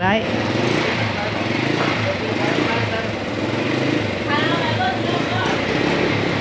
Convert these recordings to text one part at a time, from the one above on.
ได้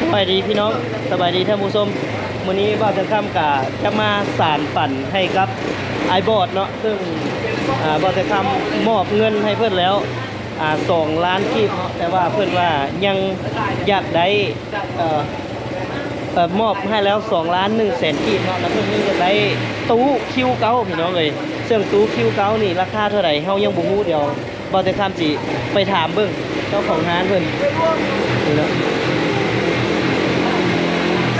สบายดีพี่น้องสบายดีท่านผู้ชมวันนี้บ่าวจะข้ามกาจะมาสารฝันให้กับไอบอดเนาะซึ่งอ่าบ่าวจะข้ามมอบเงินให้เพื่อนแล้วอสองล้านกีบเนาะแต่ว่าเพื่อนว่ายังอยากได้มอบให้แล้ว2ล้าน1แสนกีบเนาะแล้วเพิ่อนยังจะได้ตู้คิวเก้าพี่น้องเลย ซึ่งตู้คิวเก้านี่ราคาเท่าไหร่เฮายังบ่ฮู้เดี๋ยวบ่ได้ข้ามสิไปถามเบิ่งเจ้าของร้านเพิ่นนี่เนาะ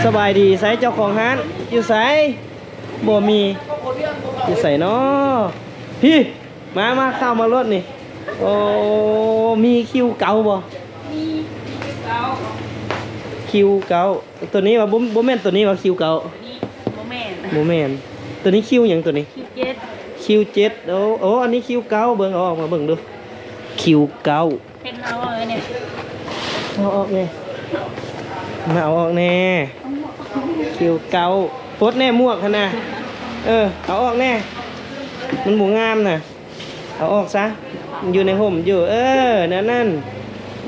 สบายดีไสเจ้าของร้าน อยู่ไสบ่มีอยู่ไสเนาะพี่มามาเข้ามารถนี่โอ้มีคิวเก่าบ่คิวเก้าตัวนี้ว่าบ่บ่แม่นตัวนี้ว่าคิวเก้านี่โมเมนต์บ่แม่นตัวนี้คิวหยังตัวนี้คิวเจ็ด คิวเจ็ดโอ้โอ้อันนี้คิวเก้าเบิ่งเอาออกมาเบิ่งดูคิวเก้าเห็นเอาเลยเนี่ยเอาออกแน่มาเอาออกแน่คิวเก้าปลดแน่หมวกหั่นน่ะเออเอาออกแน่มันบ่งามน่ะเอาออกซะมันอยู่ในห่มอยู่ เออนั่นนั่น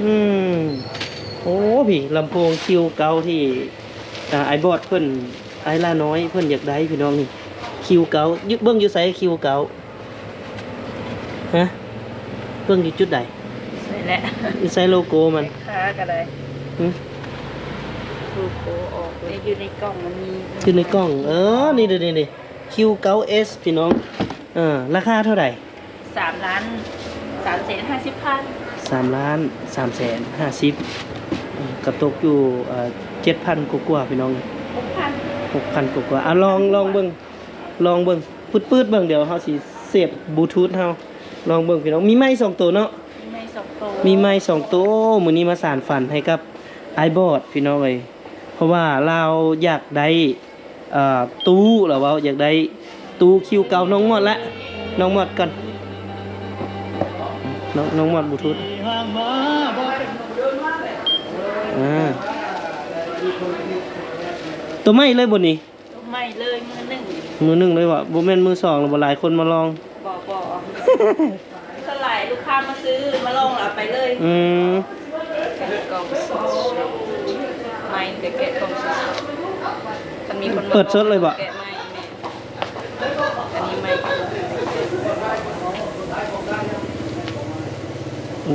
อืมโอ้พี่ลำโพงคิวเก้าที่อ่าไอบอดเพิ่นไอล่าน้อยเพิ่นอยากได้พี่น้องนี่ คิวเก่ายึเบิ่งอยู่ไสคิวเก่าฮะเบิ่งอยู่จุดใดใช่แล้วอยู่ไสโลโก้มันค้ากันเลยหึดูโคออกเลยอยู่ในกล่องมันมีอยู่ในกล้อง เออ นี่เด้นี่คิวเก่าเอสพี่น้องเออราคาเท่าไหร่สามล้านสามแสนห้าสิบพันสามล้านสามแสนห้าสิบกับตกอยู่เอ่อเจ็ดพันกว่าๆพี่น้องหกพันหกพันกว่าๆอะลองลองเบิ่ง ลองเบิ่งปืดๆเบิ่งเดี๋ยวเฮาสิเสียบบลูทูธเฮาลองเบิ่งพี่น้องมีไม้สองตัวเนาะมีไม่สองโตมีไม้สองตัวมือนี้มาสารฝันให้กับไอบอดพี่น้องเลยเพราะว่าเราอยากได้เอ่อตู้หรือว่าอยากได้ตู้คิวเก่าน้องหมดละน้องหมดก่อนน้องน้องหมดบลูทูธอ่าตัวไม่เลยบนนี้ไม่เลยมือหนึ่ง มือหนึ่งเลยว่ะโบแมนมือสองหรือบ่หลายคนมาลองบอบอเท่าไหร่ลูกค้ามาซื้อมาลองเอาไปเลยอืมกล่องสดไม่เดี๋ยวแกะกล่องสดมันมีคนมาเปิดสดเลยบ่แกะไม่แม่อันนี้ไม่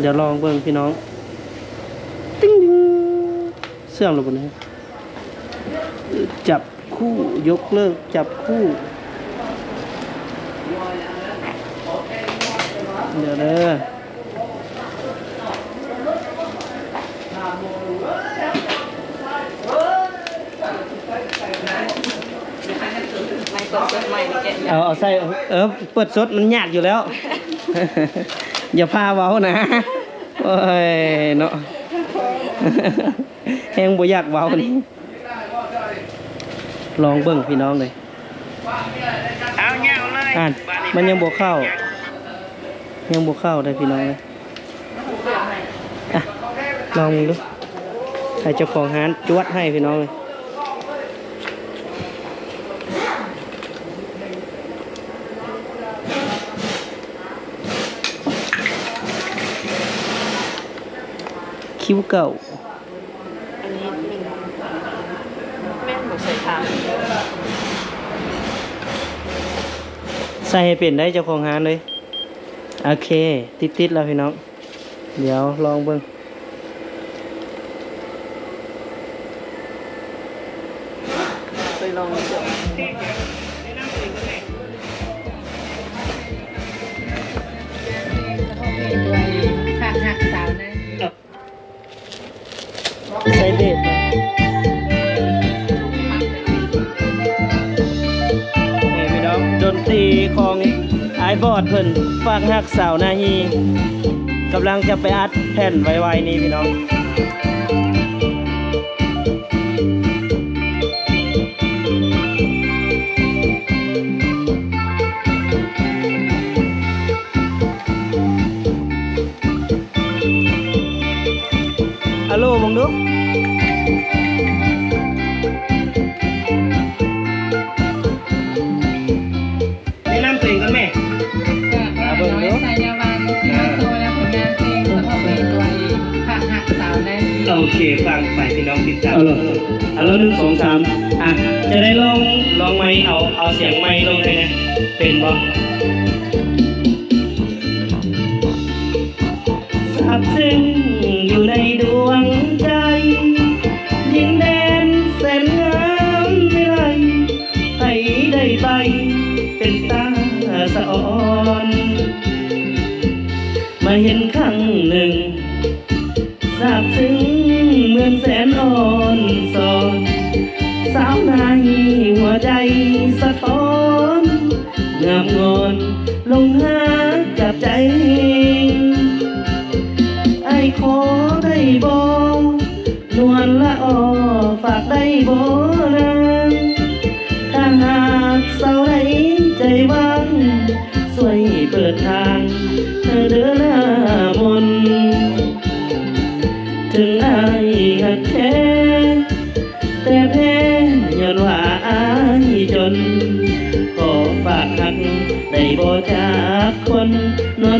เดี๋ยวลองเบิ่งพี่น้อง ติ้งดิงเสื่อมหรือเปล่าเนี่ยจับ คู่ ยกเลิกจับคู่ เดี๋ยวเด้อเปิดสดไม่แกะเอาเอาใส่เออเปิดสดมันยากอยู่แล้ว อย่าพาเว้านะโอ้ยเนาะแหงบ่อยากเว้านี่ ลองเบิ่งพี่น้องเลยเอาเงาเลยอ่านมันยังบวเข้า ยังบวเข้าได้พี่น้องเลยอะลองดูให้เจ้าของร้านจวดให้พี่น้องเลยคิ้วเก่า อันนี้หนึ่งแม่นบอกใส่ทาง ใส่ให้เป็นได้เจ้าของร้านเลย โอเค ติดติดๆแล้วพี่น้อง เดี๋ยวลองเบิ่งเคยลองจอหักหักสาวนะใส่เด็ดนะนี่พี่น้องดนตรีของ บอดเพิ่นฝากหักสาวนาฮีกำลังจะไปอัดแผ่นไวๆนี้พี่น้อง โอเคฟังไปพี่น้องติดตามเอาเหรอเอาแล้วหนึ่งสองสามอะจะได้ลองลองไม้เอาเอาเสียงไม้ลงเลยนะ เป็นบ่ทราบซึ้งอ สาวในหัวใจสะท้อนงามงอนลงหาจับใจ ไอ้ขอได้บอกนวลละออฝากได้บ่นางถ้าหากสาวใดใจว่างช่วยเปิดทาง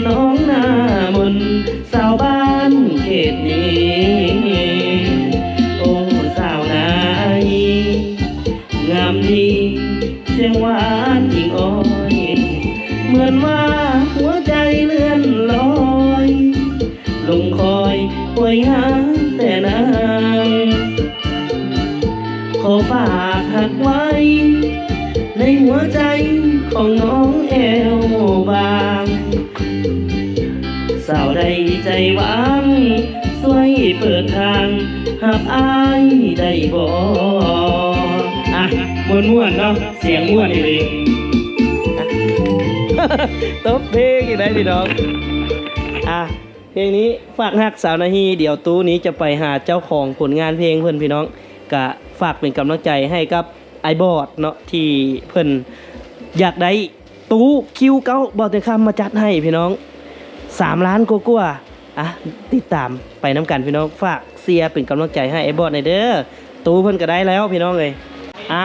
น้องหน้ามนสาวบ้านเขตนี้โอ้สาวนายงามดีเสียงหวานอิงอ้อยเหมือนว่าหัวใจเลื่อนลอยลงคอยป่วยหาแต่นางขอฝากหักไว้ ในหัวใจของน้องแอวบาง สาวใดใจหวังช่วยเปิดทางหับอายได้บ่อะม่วนม่วนเนาะเสียงม่วนอีหลีตบเพลงอยู่ได้พี่น้องอะเพลงนี้ฝากหักสาวนาฮีเดี๋ยวตู้นี้จะไปหาเจ้าของผลงานเพลงเพื่อนพี่น้องกะฝากเป็นกำลังใจให้กับไอบอดเนาะที่เพื่อนอยากได้ตู้คิวเก้าบอลเตคำมาจัดให้พี่น้อง สามล้านกว่าๆอะติดตามไปน้ำกันพี่น้องฝากเสียร์เป็นกำลังใจให้ไอบอดในอยเด้อตู้เพื่อนก็ได้แล้วพี่น้องเลยอะ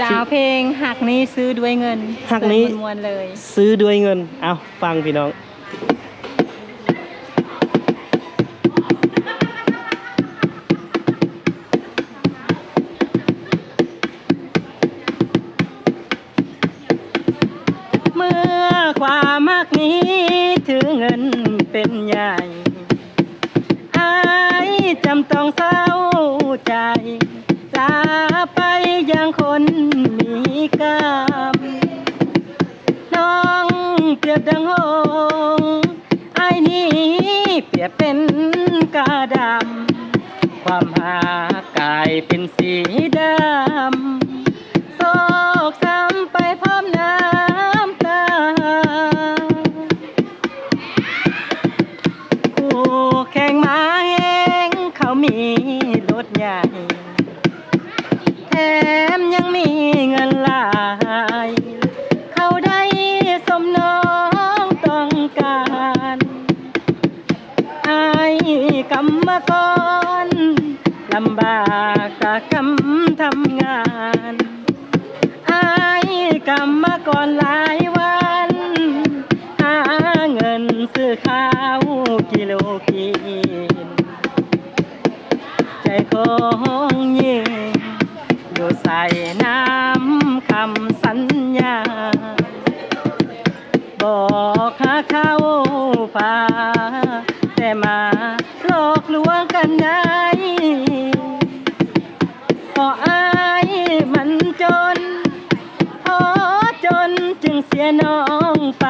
จ้าวเพลงหักนี้ซื้อด้วยเงินหักนี้เสิร์ฟมวลๆเลย ซื้อด้วยเงินเอาฟังพี่น้องเมื่อความมากนี้ ถือเงินเป็นใหญ่อายจำต้องเศร้าใจลาไปอย่างคนมีกรรมน้องเปรียบดังหงไอ้นี้เปรียบเป็นกาดำ ความหากายเป็นสีดำ มีรถใหญ่ แถมยังมีเงินหลาย เขาได้สมน้องต้องการไอายกรรมกรลำบากกะกำทำงานไอายกรรมกรหลายวันหาเงินซื้อข้าวกิโลกิน องยิงอยู่ใส่น้ำคำสัญญา บอกหาเข้าป่าแต่มาหลอกลวงกันได้ก็อายมันจนพอจนจึงเสียน้องไป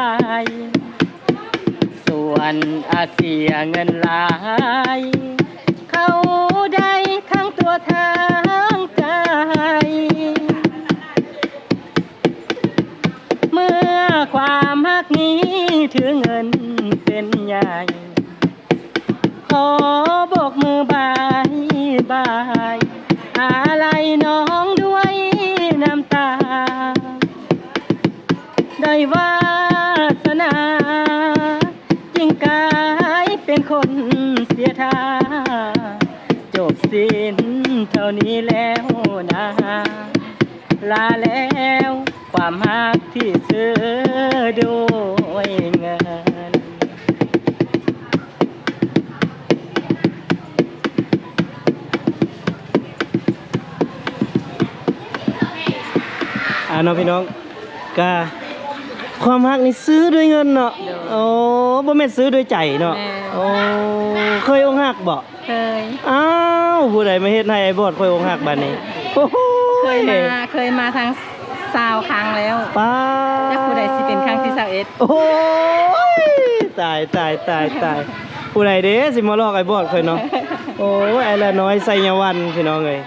ส่วนอาเสียเงินหลาย วทั้งใจเมื่อความฮักนี้ถือเงินเป็นใหญ่ ขอบอกมือบายบาย อะไรน้องด้วยน้ำตา ได้วาสนาจริงกายเป็นคนเสียท่าจบสิ้น เท่านี้แล้วนะลาแล้วความฮักที่ซื้อด้วยเงิน อ่าน้องพี่น้องกาความฮักนี่ซื้อด้วยเงินเนาะ โอ้บ่แม่ซื้อด้วยใจเนาะ โอ้ เคยอกหักบ่เคย อ้าวผู้ใดมาเฮ็ดให้ไอ้บอดเคยอกหักบัดนี้โอ้โหเคยมาเคยมาทางซาวครั้งแล้วป้าแต่ผู้ใดสิเป็นครั้งที่21โอ้ยตายตายตายตายผู้ใดเด้สิมาลอกไอ้บอดเคยเนาะโอ้ยไอ้ละน้อยไสยวันพี่น้องเอ้ย